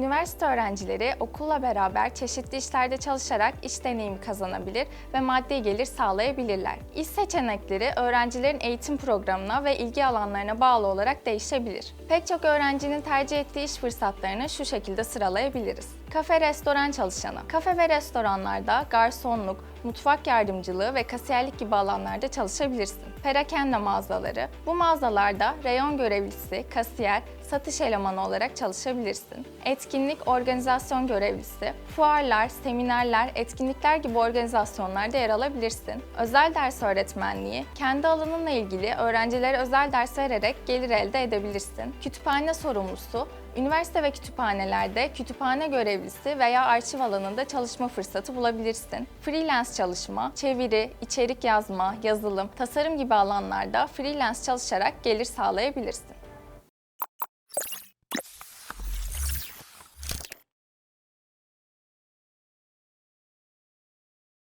Üniversite öğrencileri okulla beraber çeşitli işlerde çalışarak iş deneyimi kazanabilir ve maddi gelir sağlayabilirler. İş seçenekleri öğrencilerin eğitim programına ve ilgi alanlarına bağlı olarak değişebilir. Pek çok öğrencinin tercih ettiği iş fırsatlarını şu şekilde sıralayabiliriz. Kafe restoran çalışanı. Kafe ve restoranlarda garsonluk, mutfak yardımcılığı ve kasiyerlik gibi alanlarda çalışabilirsin. Perakende mağazaları. Bu mağazalarda reyon görevlisi, kasiyer, satış elemanı olarak çalışabilirsin. Etkinlik organizasyon görevlisi, fuarlar, seminerler, etkinlikler gibi organizasyonlarda yer alabilirsin. Özel ders öğretmenliği, kendi alanınla ilgili öğrencilere özel ders vererek gelir elde edebilirsin. Kütüphane sorumlusu, Üniversite ve kütüphanelerde kütüphane görevlisi veya arşiv alanında çalışma fırsatı bulabilirsin. Freelance çalışma, çeviri, içerik yazma, yazılım, tasarım gibi alanlarda freelance çalışarak gelir sağlayabilirsin.